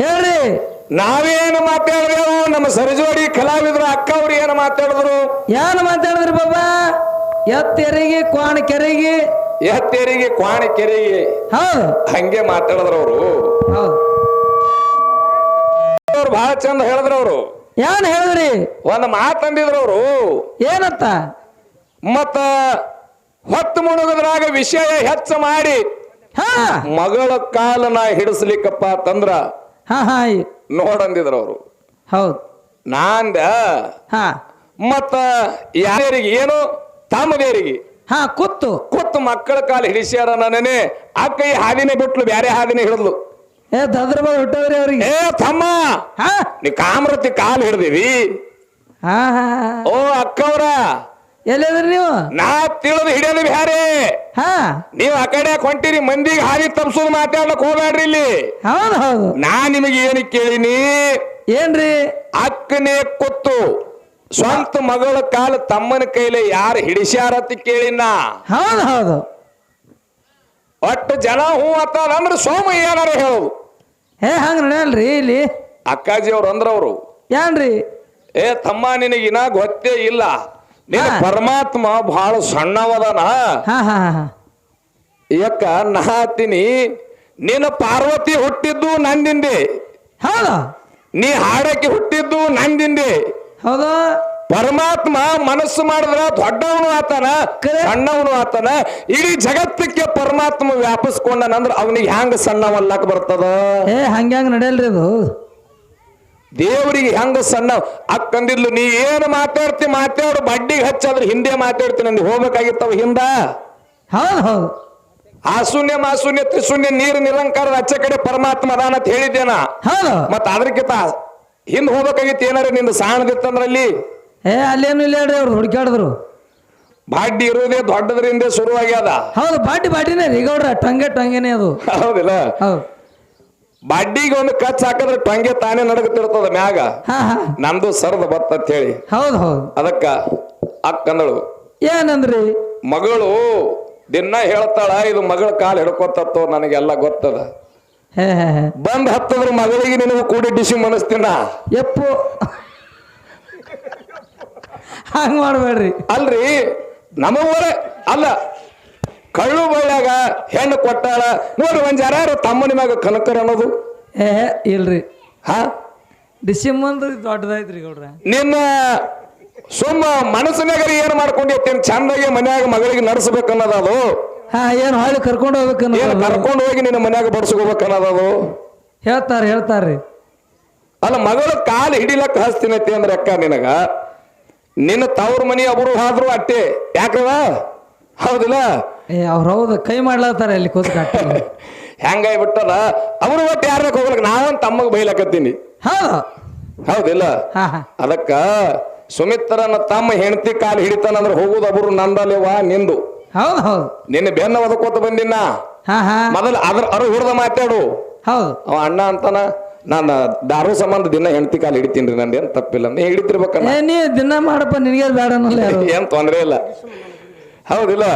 ಹೇಳ್ರಿ ನಾವೇನು ಮಾತಾಡಿದೆವು? ನಮ್ಮ ಸರಜೋಡಿ ಕಲಾವಿದರು ಅಕ್ಕ ಅವ್ರು ಏನು ಮಾತಾಡಿದ್ರು? ಏನು ಮಾತಾಡಿದ್ರಿ ಬಾಬಾ? ಎತ್ತೆರಿಗೆ ಕ್ವಾಣ ಕೆರೆಗೆ ಎತ್ತೆರಿಗೆ ಕ್ವಾಣ ಕೆರೆಗೆ ಹಂಗೆ ಮಾತಾಡಿದ್ರು ಅವ್ರು. ಬಹಳ ಚಂದ ಹೇಳಿದ್ರು ಅವರು. ಏನ್ ಹೇಳಿದ್ರಿ? ಒಂದ್ ಮಾತಂದಿದ್ರು ಅವರು. ಏನಂತ? ಮತ್ತ ಹೊತ್ತು ಮುಳುಗದ್ರಾಗ ವಿಷಯ ಹೆಚ್ಚ ಮಾಡಿ ಹಾ. ಮಗಳ ಕಾಲನ ಹಿಡಿಸ್ಲಿಕ್ಕಪ್ಪ ತಂದ್ರ ಹಾ ಹಾ ನೋಡಂದಿದ್ರು ಅವರು. ಹೌದು. ನಾಂದ ಹಾ. ಮತ್ತ ಯಾರಿಗೆ ಏನು? ತಮ್ಮದೇರಿಗೆ ಹಾ ಕುತ್ತು. ಕುತ್ತು ಮಕ್ಕಳ ಕಾಲ ಹಿಡಿಸ್ಯಾರ ನನ್ನೇ ಆ ಕೈ ಹಾದಿನೇ ಬಿಟ್ಲು ಬ್ಯಾರೆ ಹಾದಿನೇ ಹಿಡಿದ್ಲು. ಏ ದದ್ರ ಹುಟ್ಟವ್ರಿ ಅವ್ರಿಗೆ. ಏ ತಮ್ಮ! ಹಾ. ನೀ ಕಾಮ್ರತಿ ಕಾಲ್ ಹಿಡ್ದಿವಿ ಓ ಅಕ್ಕವ್ರ! ಎಲ್ಲಿದ್ರಿ ನೀವು? ನಾ ತಿಳಿದು ಹಿಡಿಯೋದು ಬ್ಯಾರೆ ಹಾ. ನೀವು ಆ ಕಡೆ ಹೊಂಟಿರಿ ಮಂದಿಗೆ ಹಾರಿ ತಪ್ಸೋದು ಮಾತಾಡ್ಲಕ್ ಹೋಗ್ಬೇಡ್ರಿ ಇಲ್ಲಿ. ಹೌದು ಹೌದು. ನಾ ನಿಮಗೆ ಏನು ಕೇಳಿನಿ? ಏನ್ರಿ? ಅಕ್ಕನೇ ಕೊತ್ತು. ಸ್ವಂತ ಮಗಳ ಕಾಲ ತಮ್ಮನ ಕೈಲಿ ಯಾರು ಹಿಡಿಸ್ಯಾರತ್ತ ಕೇಳಿನ. ಹೌದು ಹೌದು. ಒಟ್ಟು ಜನ ಹೂ ಅತ್ತಾರ ಅಂದ್ರೆ ಸೋಮ ಏನಾರ ಹೇಳು ಏ ಹಂಗ ನಡೆಯಲ್ರಿ ಇಲ್ಲಿ? ಅಕ್ಕಾಜಿ ಅವ್ರು ಅಂದ್ರವ್ರು. ಏನ್ರಿ? ಏ ತಮ್ಮ ನಿನಗೆ ಇನ್ನ ಗೊತ್ತೇ ಇಲ್ಲ. ನಿನ್ನ ಪರಮಾತ್ಮ ಬಹಳ ಸಣ್ಣವದನ. ಹಾ ಹಾ ಹಾ ಹಾ. ಯಾಕ ನಾ ಹತ್ತೀನಿ. ನಿನ್ನ ಪಾರ್ವತಿ ಹುಟ್ಟಿದ್ದು ನಂದಿಂದೆ. ಹೌದಾ. ನೀ ಹಾಡಕ್ಕೆ ಹುಟ್ಟಿದ್ದು ನಂದಿಂದೆ. ಹೌದಾ. ಪರಮಾತ್ಮ ಮನಸ್ಸು ಮಾಡಿದ್ರ ದೊಡ್ಡವನು ಆತನ. ಸಣ್ಣವನು ಆತನ. ಇಡೀ ಜಗತ್ತಕ್ಕೆ ಪರಮಾತ್ಮ ವ್ಯಾಪಿಸ್ಕೊಂಡನಂದ್ರ ಅವನಿಗೆ ಹ್ಯಾಂಗ ಸಣ್ಣವಲ್ಲಕ್ ಬರ್ತದ? ಏ ಹಂಗ್ಯಾಂಗ ನಡೆಯಲ್ರಿ ಅದು. ದೇವರಿಗೆ ಹೆಂಗ ಸಣ್ಣ ಅಕ್ಕಂದಿದ್ಲು ನೀ ಏನು ಮಾತಾಡ್ತಿ ಮಾತಾಡು ಬಡ್ಡಿಗೆ ಹಚ್ಚಾದ್ರೆ ಹಿಂದೆ ಮಾತಾಡ್ತೀನಿ ಅಂದ್ ಹೋಗ್ಬೇಕಾಗಿತ್ತವ ಹಿಂದ? ಹೌದು ಹೌದು. ಆ ಶೂನ್ಯ ಮಾ ಶೂನ್ಯ ತ್ರಿಶೂನ್ಯ ನೀರು ನಿರಂಕಾರದ ಅಚ್ಚ ಕಡೆ ಪರಮಾತ್ಮ ಅದಾನ ಅಂತ ಹೇಳಿದ್ದೇನ? ಹೌದು. ಮತ್ತ ಅದ್ರಕ್ಕಿಂತ ಹಿಂದ್ ಹೋಗ್ಬೇಕಾಗಿತ್ತು ಏನಾರ ನಿಂದು ಸಾಣದಿತ್ತಂದ್ರಲ್ಲಿ? ಏ ಅಲ್ಲೇನು ಇಲ್ಲ ಹೇಳ್ರಿ ಅವ್ರು ಹುಡುಕಾಡಿದ್ರು ಬಾಡ್ಡಿ ಇರುವುದೇ ದೊಡ್ಡದ್ರಿಂದ ಶುರುವಾಗ್ಯದ. ಹೌದು ಬಾಡಿ ಬಾಡಿನೇ ರೀ ಗೌಡ್ರ ಟಂಗೆ ಟಂಗೆನೆ ಅದು. ಹೌದಿಲ್ಲ? ಹೌದು. ಬಡ್ಡಿಗೆ ಒಂದು ಕಚ್ ಹಾಕಿದ್ರೆ ಟಂಗೆ ತಾನೇ ನಡಗತಿರ್ತದ ಮ್ಯಾಗ. ಹಾ ಹಾ. ನಂದು ಸರದ ಬತ್ತ ಅಂತ ಹೇಳಿ. ಹೌದು ಹೌದು. ಅದಕ್ಕ ಅಕ್ಕಂದಳು ಏನಂದ್ರಿ? ಮಗಳು ದಿನ ಹೇಳ್ತಾಳ ಇದು ಮಗಳ ಕಾಲು ಹಿಡ್ಕೊತತ್ತೋ ನನಗೆಲ್ಲ ಗೊತ್ತದ. ಹೇ ಹೇ ಹೇ. ಬಂದ್ ಹತ್ತದ್ರ ಮಗಳಿಗೆ ನಿನಗೂ ಕೂಡಿ ಡಿಸಿ ಮನಸ್ತಿನ? ಎಪ್ಪು. ಹಂಗ ಮಾಡಬೇಡ್ರಿ. ಅಲ್ರಿ ನಮವರ ಅಲ್ಲ ಕಳ್ಳು ಬಳ್ಳಾಗ ಹೆಣ್ಣು ಕೊಟ್ಟಾಳ. ನೋಡ್ರಿ ಒಂದ್ ಯಾರು ತಮ್ಮನ ಮ್ಯಾಗ ಕನಕರ್ ಅನ್ನೋದು? ಏ ಇಲ್ರಿ. ಹಾ? ಡಿಸೆಂಬರ್ ದೊಡ್ಡದಾಯ್ತ್ರಿ ಗೌಡ್ರ. ನಿನ್ನ ಸುಮ್ಮ ಮನಸ್ಸಿನಾಗ ಏನ್ ಮಾಡ್ಕೊಂಡಿರ್ತೇನೆ ಚಂದಾಗಿ ಮನ್ಯಾಗ ಮಗಳಿಗೆ ನಡ್ಸ್ಬೇಕನ್ನೋದು ಅದು ಹಾ ಏನು ಹಾಳಿ ಕರ್ಕೊಂಡು ಏನ್ ಹೋಗ್ಬೇಕನ್ನ ಕರ್ಕೊಂಡು ಹೋಗಿ ನಿನ್ನ ಮನ್ಯಾಗ ಬಡ್ಸ್ಕೋಬೇಕನ್ನೋದು ಅದು ಹೇಳ್ತಾರ ಹೇಳ್ತಾರ್ರಿ. ಅಲ್ಲ ಮಗಳ ಕಾಲು ಹಿಡಿಲಕ್ಕ ಹಸ್ತಿನೈತಿ ಅಂದ್ರೆ ಅಕ್ಕ ನಿನಗ? ನಿನ್ನ ತವ್ರ ಮನಿ ಅಬ್ರು ಹಾದ್ರು ಅಟ್ಟೆ. ಯಾಕವ ಹೌದಿಲ್ಲ? ಏ ಅವ್ರ ಹೌದು ಕೈ ಮಾಡ್ಲತ್ತಾರ ಅಲ್ಲಿ ಕೂತ್ ಕಟ್ಟಿ ಹೆಂಗಾಗ್ಬಿಟ್ಟದ ಅವ್ರು ಒಟ್ಟು ಯಾರ ಹೋಗ್ಲಕ್ ನಾವೊಂದು ತಮ್ಮಗ್ ಬೈಲಕತ್ತೀನಿ. ಹೌದು. ಹೌದಿಲ್ಲ? ಹಾ ಹಾ. ಅದಕ್ಕ ಸುಮಿತ್ರನ ತಮ್ಮ ಹೆಂಡತಿ ಕಾಲು ಹಿಡಿತಾನಂದ್ರೆ ಹೋಗುದು ಅವರು ನಂದಲೇವ ನಿಂದು. ಹೌದು ಹೌದು. ನಿನ್ನ ಬೆನ್ನ ಒದಕೋತ ಬಂದಿನ ಹಾ ಹಾ. ಮೊದಲು ಅದ್ರ ಅರು ಹುಡ್ದ ಮಾತಾಡು. ಹೌದು. ಅವ ಅಣ್ಣ ಅಂತಾನ ನಾನು ದಾರು ಸಂಬಂಧ ದಿನ ಹೆಂಡತಿ ಕಾಲು ಹಿಡಿತೀನಿ ನಂದೇನ್ ತಪ್ಪಿಲ್ಲ ನೀ ಹಿಡಿತಿರ್ಬೇಕನ್ನ ಏ ನೀ ದಿನ ಮಾಡಪ್ಪ ನಿನಗೆ ಬೇಡ ಅನ್ನಲ್ಲ ಯಾರು? ಏನ್ ತೊಂದ್ರೆ ಇಲ್ಲ. ಹೌದಿಲ್ಲ?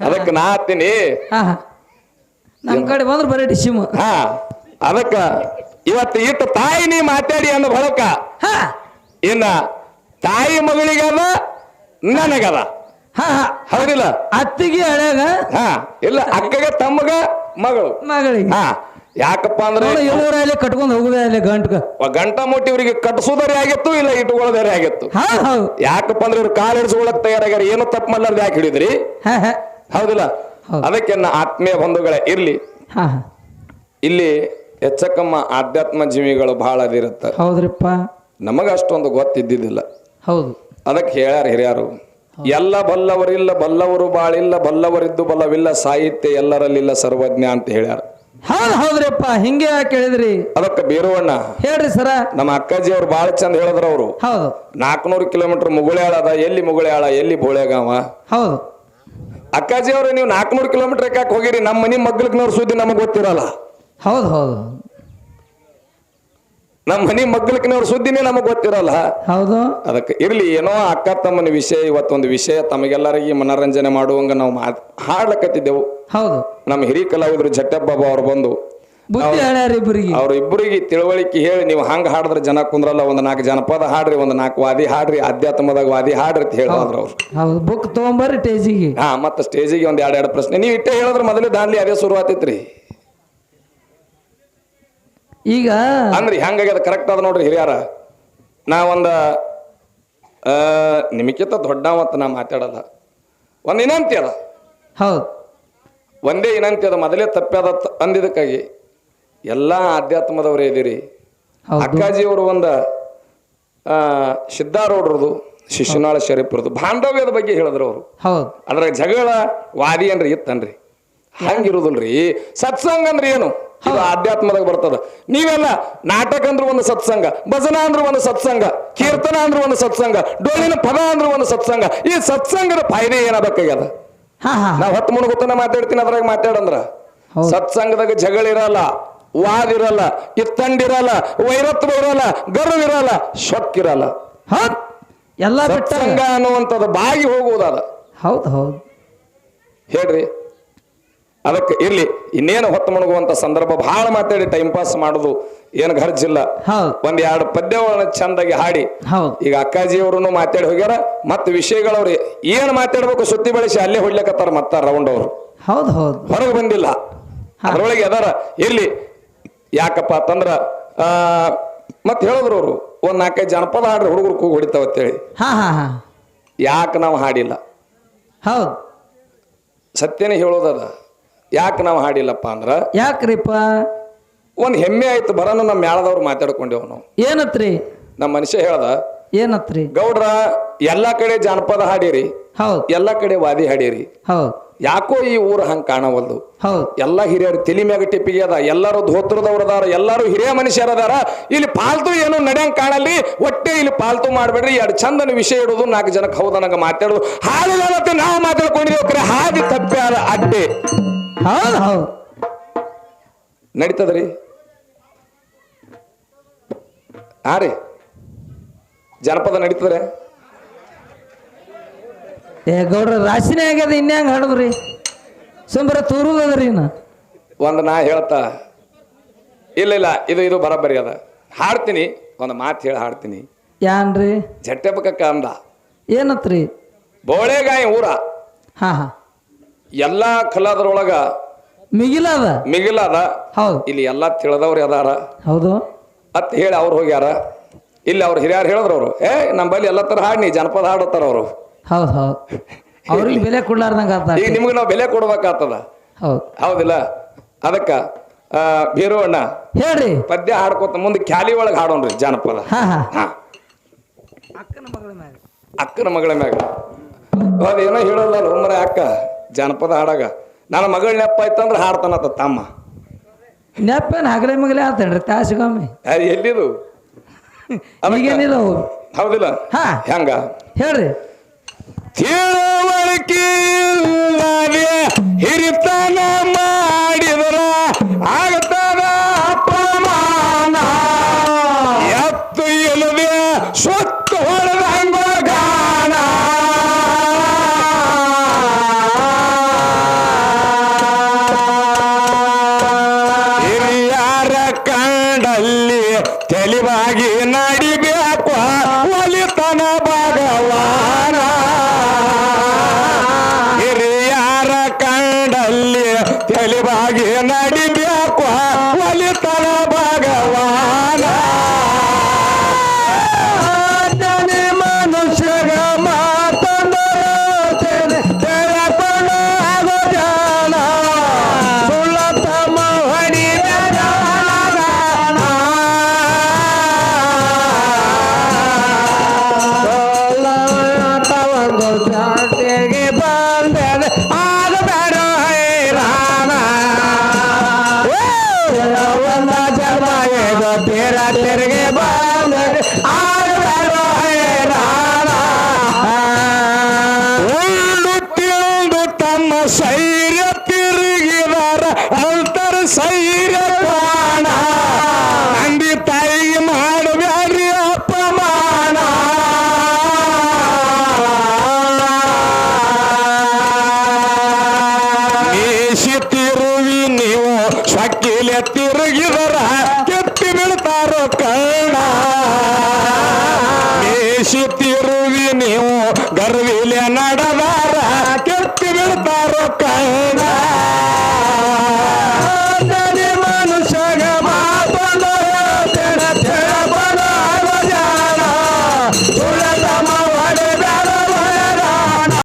ಅದಕ್ಕೆ ನಾ ಹತ್ತೀನಿ. ಹಾ ಹಾ. ನಮ್ಮ ಕಡೆ ಬಂದ್ರೆ ಬರೀ ಡಿಸಿಮ್ ಹಾ ಅದಕ್ಕ ಇವತ್ತು ಇಟ್ಟು ತಾಯಿ ನೀ ಮಾತಾಡಿ ಅನ್ನೋ ಬಳಕ ಹಾ. ಇನ್ನ ತಾಯಿ ಮಗಳಿಗದ ನನಗದ. ಹಾ ಹಾ. ಹೌದಿಲ್ಲ? ಅತ್ತಿಗೆ ಹಳ್ಯಾಗ ಹಾ ಇಲ್ಲ ಅಕ್ಕಗ ತಮ್ಮಗ ಮಗಳು. ಮಗಳಿಗೆ. ಹಾ ಯಾಕಪ್ಪ ಅಂದ್ರೆ ನೋಡು ಕಟ್ಕೊಂಡು ಹೋಗುದೇ ಅಲ್ಲಿ ಗಂಟ್ಗ. ಗಂಟ ಮುಟ್ಟಿ ಇವರಿಗೆ ಕಟ್ಸೋದರಿ ಆಗಿತ್ತು ಇಲ್ಲ ಇಟ್ಕೊಳ್ಳೋದರಿ ಆಗಿತ್ತು. ಹೌದು ಹೌದು. ಯಾಕಪ್ಪ ಅಂದ್ರೆ ಇವ್ರು ಕಾಲು ಹಿಡಿಸ್ಕೊಳಕ್ ತಯಾರಾಗ್ಯಾರ ಏನು ತಪ್ಪು ಮಾಡ್ಲಾರ್ದು ಯಾಕೆ ಹಿಡಿದ್ರಿ? ಹಾ ಹಾ. ಹೌದಿಲ್ಲ? ಹೌದು. ಅದಕ್ಕೆ ನನ್ನ ಆತ್ಮೀಯ ಬಂಧುಗಳೇ ಇರ್ಲಿ. ಇಲ್ಲಿ ಹೆಚ್ಚಕಮ್ಮ ಆಧ್ಯಾತ್ಮ ಜೀವಿಗಳು ಬಹಳ ಅದಿರುತ್ತೆ ಹೌದ್ರಿಪ್ಪ. ನಮಗ ಅಷ್ಟೊಂದು ಗೊತ್ತಿದ್ದಿದ್ದಿಲ್ಲ. ಹೌದು. ಅದಕ್ಕೆ ಹೇಳ್ಯಾರ ಹಿರಿಯರು ಎಲ್ಲ ಬಲ್ಲವರಿಲ್ಲ ಬಲ್ಲವರು ಬಾಳಿಲ್ಲ ಬಲ್ಲವರಿದ್ದು ಬಲ್ಲವಿಲ್ಲ ಸಾಹಿತ್ಯ ಎಲ್ಲರಲ್ಲಿಲ್ಲ ಸರ್ವಜ್ಞ ಅಂತ ಹೇಳ್ಯಾರ. ಹೌದು ಹೌದ್ರಿಪ್ಪ. ಹಿಂಗೆ ಯಾಕೆ ಹೇಳಿದ್ರಿ? ಅದಕ್ಕೆ ಬೀರುವಣ್ಣ ಹೇಳ್ರಿ ಸರ. ನಮ್ಮ ಅಕ್ಕಾಜಿ ಅವ್ರು ಬಾಳ ಚಂದ ಹೇಳಿದ್ರ ಅವರು. ಹೌದು. ನಾಲ್ಕುನೂರು ಕಿಲೋಮೀಟರ್ ಮುಗುಳ್ಯಾಳ ಅದ ಎಲ್ಲಿ ಮುಗುಳ್ಯಾಳ ಎಲ್ಲಿ ಬೋಳೆಗಾವ ಹೌದು. ಅಕ್ಕಾಜಿ ಅವ್ರೆ ನೀವು ನಾಲ್ಕುನೂರು ಕಿಲೋಮೀಟರ್ ಯಾಕೆ ಹೋಗಿರಿ? ನಮ್ಮ ಮನೆ ಮಗ್ಲಕ್ನವ್ರ ಸುದ್ದಿ ನಮಗೆ ಗೊತ್ತಿರಲ್ಲ. ಹೌದು ಹೌದು. ನಮ್ಮ ಮನೆ ಮಗ್ಲಕ್ಕಿನವ್ರ ಸುದ್ದಿನೇ ನಮಗ್ ಗೊತ್ತಿರಲ್ಲ. ಹೌದು. ಅದಕ್ಕೆ ಇರ್ಲಿ ಏನೋ ಅಕ್ಕ ತಮ್ಮನ ವಿಷಯ ಇವತ್ತೊಂದು ವಿಷಯ ತಮಗೆಲ್ಲರಿಗೆ ಮನರಂಜನೆ ಮಾಡುವಂಗ ನಾವು ಮಾತ್ ಹಾಡ್ಲಕತ್ತಿದ್ದೆವು. ಹೌದು. ನಮ್ಮ ಹಿರಿಯ ಕಲಾವಿದರು ಜಟ್ಟಬ್ಬಾಬು ಅವ್ರು ಬಂದು ಬುದ್ಧಿ ಹೇಳ್ಯಾರ ಇಬ್ಬರಿಗೆ. ಅವ್ರ ಇಬ್ಬರಿಗೆ ತಿಳುವಳಿಕೆ ಹೇಳಿ ನೀವು ಹಂಗ ಹಾಡಿದ್ರೆ ಜನ ಕುಂದ್ರಲ್ಲ ಒಂದ್ ನಾಲ್ಕು ಜನಪದ ಹಾಡ್ರಿ ಒಂದ್ ನಾಲ್ಕು ವಾದಿ ಹಾಡ್ರಿ ಅಧ್ಯಾತ್ಮದಾಗ ವಾದಿ ಹಾಡ್ರಿ ಅಂತ ಹೇಳಿದ್ರು ಅವ್ರು. ಹೌದು ಬುಕ್ ತಗೊಂಬರ್ರಿ ಸ್ಟೇಜಿಗೆ ಹಾ ಮತ್ತೆ ಸ್ಟೇಜಿಗೆ ಒಂದ್ ಎರಡ್ ಎರಡು ಪ್ರಶ್ನೆ. ನೀವು ಇಟ್ಟೆ ಹೇಳಿದ್ರೆ ಮೊದಲೇ ದಾನ್ಲಿ ಅದೇ ಶುರು ಆತೈತ್ರಿ ಈಗ ಅಂದ್ರಿ ಹೆಂಗಾಗ್ಯದ ಕರೆಕ್ಟ್ ಅದ ನೋಡ್ರಿ ಹಿರಿಯಾರ. ನಾ ಒಂದ ನಿಮಗಿಂತ ದೊಡ್ಡ ಮತ್ತ ನಾ ಮಾತಾಡಲ್ಲ. ಒಂದ್ ಇನಂತಿ ಅದ. ಹೌದು. ಒಂದೇ ವಿನಂತಿ ಅದ ಮೊದಲೇ ತಪ್ಪ್ಯಾದ ಅಂದಿದ್ದಕ್ಕಾಗಿ. ಎಲ್ಲಾ ಆಧ್ಯಾತ್ಮದವರೇ ಇದೀರಿ ಅಕ್ಕಾಜಿ ಅಕ್ಕಾಜಿಯವರು ಒಂದ ಆ, ಸಿದ್ಧಾರೂಢರದು ಶಿಶುನಾಳ ಶರೀಫ್ರದು ಬಾಂಧವ್ಯದ ಬಗ್ಗೆ ಹೇಳಿದ್ರು ಅವರು. ಅದ್ರ ಅದ್ರಾಗ ಜಗಳ ವಾದಿ ಅನ್ರಿ ಇತ್ತನ್ರಿ. ಹಂಗಿರುದಿಲ್ರಿ. ಸತ್ಸಂಗ ಅಂದ್ರೆ ಏನು? ಇದು ಆಧ್ಯಾತ್ಮದಾಗ ಬರ್ತದ. ನೀವೆಲ್ಲ ನಾಟಕ ಅಂದ್ರೆ ಒಂದು ಸತ್ಸಂಗ ಭಜನ ಅಂದ್ರೆ ಒಂದು ಸತ್ಸಂಗ ಕೀರ್ತನ ಅಂದ್ರೆ ಒಂದು ಸತ್ಸಂಗ ಡೋಲಿನ ಪದ ಅಂದ್ರೆ ಒಂದು ಸತ್ಸಂಗ. ಈ ಸತ್ಸಂಗದ ಫಾಯ್ದೆ ಏನಾಗಬೇಕಾಗ್ಯದ ನಾವ್ ಹತ್ತು ಮುಣಗುತ್ತನ ಮಾತಾಡ್ತೀನಿ ಅದ್ರಾಗ ಮಾತಾಡಂದ್ರ. ಸತ್ಸಂಗದಾಗ ಜಗಳ ಇರಲ್ಲ. ವಾದ ಇರಲ್ಲ ಇತ್ತಂಡಿರಲ್ಲ ವೈರತ್ವ ಇರಲ್ಲ ಗರ್ವ ಇರಲ್ಲ ಹ ಇರಲ್ಲ ಎಲ್ಲ ಸತ್ಸಂಗ ಅನ್ನುವಂಥದ್ದು ಬಾಗಿ ಹೋಗುವುದಾದ. ಹೌದು ಹೌದು. ಹೇಳ್ರಿ. ಅದಕ್ಕೆ ಇರ್ಲಿ ಇನ್ನೇನು ಹೊತ್ತು ಮುಣಗುವಂತ ಸಂದರ್ಭ ಬಹಳ ಮಾತಾಡಿ ಟೈಮ್ ಪಾಸ್ ಮಾಡುದು ಏನು ಹೌದು. ಒಂದ್ ಎರಡು ಪದ್ಯಗಳನ್ನ ಚಂದಾಗಿ ಹಾಡಿ. ಈಗ ಅಕ್ಕಾಜಿಯವರು ಮಾತಾಡಿ ಹೋಗ್ಯಾರ ಮತ್ತೆ ವಿಷಯಗಳವ್ರಿ ಏನ್ ಮಾತಾಡ್ಬೇಕು ಸುತ್ತಿ ಬೆಳೆಸಿ ಅಲ್ಲೇ ಹೊಡ್ಲಿಕತ್ತಾರ ಮತ್ತ ರೌಂಡ್ ಅವರು. ಹೌದು ಹೌದು. ಹೊರಗೆ ಬಂದಿಲ್ಲ. ಅದ್ರೊಳಗೆ ಅದಾರ ಇರ್ಲಿ ಯಾಕಪ್ಪ ಅಂತಂದ್ರ ಆ ಮತ್ತೆ ಹೇಳಿದ್ರು ಅವರು ಒಂದ್ ನಾಲ್ಕೈದು ಜನಪದ ಹಾಡ್ರಿ ಹುಡುಗರು ಕೂಗಿ ಹೊಡಿತಾವ ಅಂತೇಳಿ. ಹಾ ಹಾ ಹಾ. ಯಾಕೆ ನಾವು ಹಾಡಿಲ್ಲ? ಹೌದು. ಸತ್ಯನೇ ಹೇಳೋದದ ಯಾಕೆ ನಾವು ಹಾಡಿಲ್ಲಪ್ಪ ಅಂದ್ರ ಯಾಕ್ರಿಪ್ಪ? ಒಂದ್ ಹೆಮ್ಮೆ ಆಯ್ತು ಬರೋಣ ನಮ್ಮ ಮೇಳದವ್ರು ಮಾತಾಡ್ಕೊಂಡೇವ್ ನಾವು. ಏನತ್ರಿ? ನಮ್ಮ ಮನುಷ್ಯ ಹೇಳ್ದ ಏನತ್ರಿ? ಗೌಡ್ರ ಎಲ್ಲಾ ಕಡೆ ಜಾನಪದ ಹಾಡಿರಿ ಹೌದು. ಎಲ್ಲಾ ಕಡೆ ವಾದಿ ಹಾಡಿರಿ. ಹೌದು. ಯಾಕೋ ಈ ಊರು ಹಂಗ ಕಾಣವಲ್ದು? ಹೌದು. ಎಲ್ಲಾ ಹಿರಿಯರು ತಲಿ ಮ್ಯಾಗ ಟಿಪ್ಪಿಗೆ ಅದ. ಎಲ್ಲರೂ ಧೋತ್ರದವ್ರು ಅದಾರ. ಎಲ್ಲರೂ ಹಿರಿಯ ಮನುಷ್ಯರ ಅದಾರ. ಇಲ್ಲಿ ಪಾಲ್ತು ಏನು ನಡೆಯಂಗ್ ಕಾಣಲ್ಲಿ ಒಟ್ಟೆ ಇಲ್ಲಿ ಪಾಲ್ತು ಮಾಡ್ಬೇಡ್ರಿ. ಎರಡು ಚಂದನ ವಿಷಯ ಇಡೋದು ನಾಲ್ಕು ಜನಕ್ಕೆ ಹೌದ ನಂಗೆ ಮಾತಾಡೋದು. ಮತ್ತೆ ನಾವು ಮಾತಾಡ್ಕೊಂಡಿದ್ದೀವಿ ಕರೆ ಹಾದಿ ತಪ್ಪೆ ಅದ ಅಡ್ಡೆ. ಹೌದು ಹೌದು. ನಡೀತದ್ರಿ? ಹಾ ರೀ ಜನಪದ ನಡೀತದ್ರೆ? ಏ ಗೌಡ್ರ ರಾಶಿನೇ ಆಗ್ಯದ ಇನ್ಯಾಂಗ ಹಾಡಿದ್ರಿ? ಸುಂಬರ ತೂರುದದ್ರಿ ಇನ್ನ. ಒಂದು ನಾ ಹೇಳ್ತಾ ಇಲ್ಲ ಇಲ್ಲ ಇದು ಇದು ಬರಬ್ಬರಿ ಅದ. ಹಾಡ್ತೀನಿ ಒಂದು ಮಾತು ಹೇಳಿ ಹಾಡ್ತೀನಿ. ಯಾನ್ರಿ? ಜಟ್ಟೆಬಕ್ಕ ಅಂದ. ಏನತ್ರಿ? ಬೋಳೆಗಾಯಿ ಊರ. ಹಾ ಹಾ. ಎಲ್ಲ ಕಲಾದ್ರೊಳಗ ಮಿಗಿಲದ? ಮಿಗಿಲಾದ. ಹೌದು. ಇಲ್ಲಿ ಎಲ್ಲ ತಿಳಿದವ್ರು ಅದಾರ. ಹೌದು. ಅತ್ ಹೇಳಿ ಅವ್ರು ಹೋಗ್ಯಾರ. ಇಲ್ಲಿ ಅವ್ರು ಹಿರಿಯರು ಹೇಳಿದ್ರು ಅವರು. ಏ ನಂಬಲ್ಲಿ ಎಲ್ಲ ಥರ ಹಾಡ್ನಿ ಜನಪದ ಹಾಡುತ್ತಾರ ಅವರು. ಹೌದು ಹೌದು. ಅವ್ರಿಗೆ ಬೆಲೆ ಕೊಡ್ಲಾರ್ದಂಗ ಆತ ಈಗ ನಿಮ್ಗೆ ನಾವು ಬೆಲೆ ಕೊಡ್ಬೇಕಾಗ್ತದ? ಹೌದು. ಹೌದಿಲ್ಲ? ಅದಕ್ಕ ಆ, ಬೀರು ಅಣ್ಣ ಹೇಳ್ರಿ. ಪದ್ಯ ಹಾಡ್ಕೋತ ಮುಂದೆ ಖ್ಯಾಲಿ ಒಳಗೆ ಹಾಡೋಣ್ರಿ ಜಾನಪದ. ಹಾ ಹಾ. ಹಾ. ಅಕ್ಕನ ಮಗಳ ಮ್ಯಾಗ. ಅಕ್ಕನ ಮಗಳ ಮ್ಯಾಗ. ಅದೇನೋ ಹೇಳಲ್ಲ ಮರ ಅಕ್ಕ ಜಾನಪದ ಹಾಡಾಗ. ನನ್ನ ಮಗಳ ನೆಪ್ಪ ಆಯ್ತಂದ್ರೆ ಹಾಡ್ತಾನತ್ತ ತಮ್ಮ. ನೆಪ್ಪೇನು ಹಗಲೆ ಮಗಲೆ ಆತೇನ್ರಿ ತಾಸಿಗೊಮ್ಮೆ. ಅದು ಎಲ್ಲಿದು? ಅದಕ್ಕ- ಈಗೇನಿಲ್ಲ ಅವು. ಹೌದಿಲ್ಲ? ಹಾ. ಹೆಂಗ? ಹೇಳ್ರಿ. ತಿಳುವಳಿಕೆ ಇಲ್ಲದೆ ಹಿರಿತನ ಮಾಡಿದ್ರ ಆಗತದ ಅಪಮಾನ ಎತ್ತು ಇಲ್ಲದೆ ಸೊತ್ತು ಹೊಡೆದಂಗ ಗಾನ ಹಿರಿಯರ ಕಂಡಲ್ಲಿ ತೆಲಿವಾಗಿ ನಡಿಬೇಕು ಒಲಿತನ ಭಗವಾನ ಇದು ತೀರ ದ್ವೇಷಿತ್ತಿರುವಿ ನೀವು ಗರ್ವಿಲೆ ನಡೆದಾರ ಕೆತ್ತಿ ಬಿಡ್ತಾರೋ ಕೈನಾ.